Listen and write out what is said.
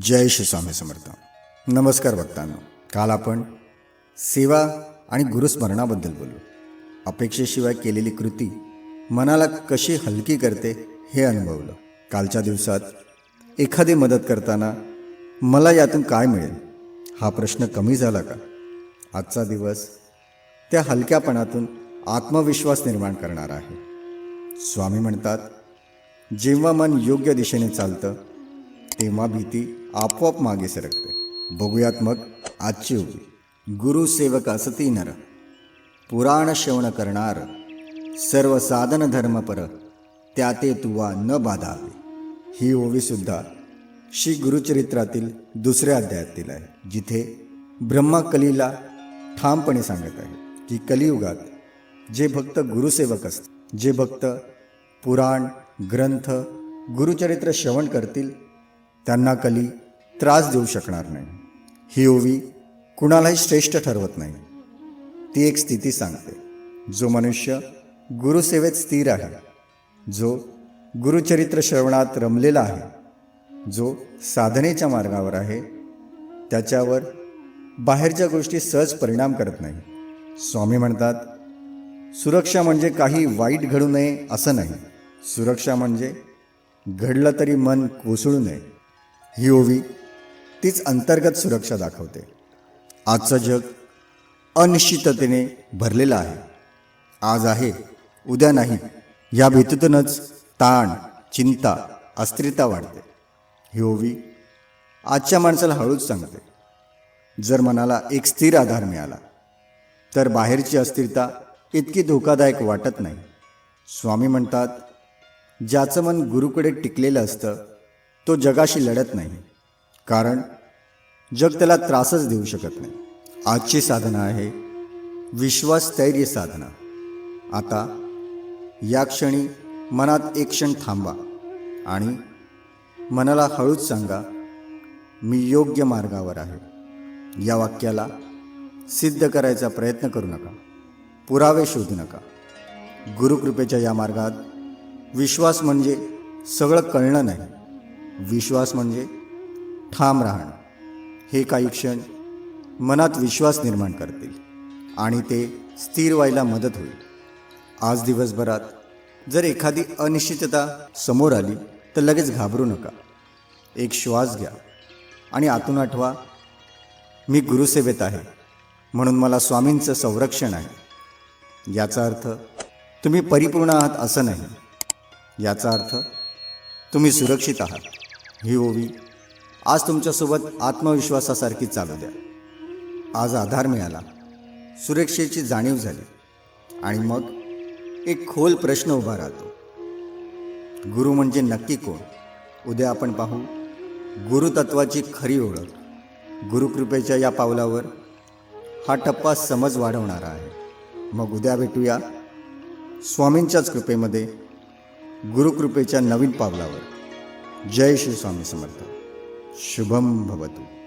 जय श्री स्वामी समर्थ. नमस्कार भक्तांनो. काल आपण सेवा आणि गुरुस्मरणाबद्दल बोलू. अपेक्षेशिवाय केलेली कृती मनाला कशी हलकी करते हे अनुभवलं. कालच्या दिवसात एखादी मदत करताना मला यातून काय मिळेल? हा प्रश्न कमी झाला का? आजचा दिवस त्या हलक्यापणातून आत्मविश्वास निर्माण करणार आहे. स्वामी म्हणतात जेव्हा मन योग्य दिशेने चालतं तेव्हा भीती आपोआप मागे सरकते. बघूयात मग आजची उभी. गुरुसेवक असती नर. पुराण श्रवण करणार. सर्व साधन धर्म पर. त्याते तुवा न बाधावे. ही ओवी सुद्धा श्री गुरुचरित्रातील दुसऱ्या अध्यायातील आहे जिथे ब्रह्मा कलीला ठामपणे सांगत आहे की कलियुगात जे भक्त गुरुसेवक असतात जे भक्त पुराण ग्रंथ गुरुचरित्र श्रवण करतील त्यांना कली त्रास देऊ शकणार नाही. ही ओवी कुणालाही श्रेष्ठ ठरवत नाही. ती एक स्थिती सांगते. जो मनुष्य गुरुसेवेत स्थिर आहे जो गुरुचरित्र श्रवणात रमलेला आहे जो साधनेच्या मार्गावर आहे त्याच्यावर बाहेरच्या गोष्टी सहज परिणाम करत नाही. स्वामी म्हणतात सुरक्षा म्हणजे काही वाईट घडू नये असं नाही. सुरक्षा म्हणजे घडलं तरी मन कोसळू नये. ही ओवी तीच अंतर्गत सुरक्षा दाखवते. आजचं जग अनिश्चिततेने भरलेलं आहे. आज आहे उद्या नाही. या भीतीतूनच ताण चिंता अस्थिरता वाढते. ही ओवी आजच्या माणसाला हळूच सांगते. जर मनाला एक स्थिर आधार मिळाला तर बाहेरची अस्थिरता इतकी धोकादायक वाटत नाही. स्वामी म्हणतात ज्याचं मन गुरुकडे टिकलेलं असतं तो जगाशी लढत नाही. कारण जग त्याला त्रासच देऊ शकत नाही. आजची साधना आहे विश्वासस्थैर्य साधना. आता या क्षणी मनात एक क्षण थांबा आणि मनाला हळूच सांगा मी योग्य मार्गावर आहे. या वाक्याला सिद्ध करायचा प्रयत्न करू नका. पुरावे शोधू नका. गुरुकृपेच्या या मार्गात विश्वास म्हणजे सगळं कळणं नाही. विश्वास म्हणजे ठाम राहणं. हे काही क्षण मनात विश्वास निर्माण करतील आणि ते स्थिर व्हायला मदत होईल. आज दिवसभरात जर एखादी अनिश्चितता समोर आली तर लगेच घाबरू नका. एक श्वास घ्या आणि आतून आठवा मी गुरुसेवेत आहे म्हणून मला स्वामींचं संरक्षण आहे. याचा अर्थ तुम्ही परिपूर्ण आहात असं नाही. याचा अर्थ तुम्ही सुरक्षित आहात. ही ओवी आज तुमच्यासोबत आत्मविश्वासासारखी चालू द्या. आज आधार मिळाला. सुरक्षेची जाणीव झाली. आणि मग एक खोल प्रश्न उभा राहतो. गुरु म्हणजे नक्की कोण? उद्या आपण पाहू. गुरुतत्वाची खरी ओळख. गुरुकृपेच्या या पावलावर हा टप्पा समज वाढवणारा आहे. मग उद्या भेटूया स्वामींच्याच कृपेमध्ये गुरुकृपेच्या नवीन पावलावर. जय श्री स्वामी समर्थ. शुभम भवतु।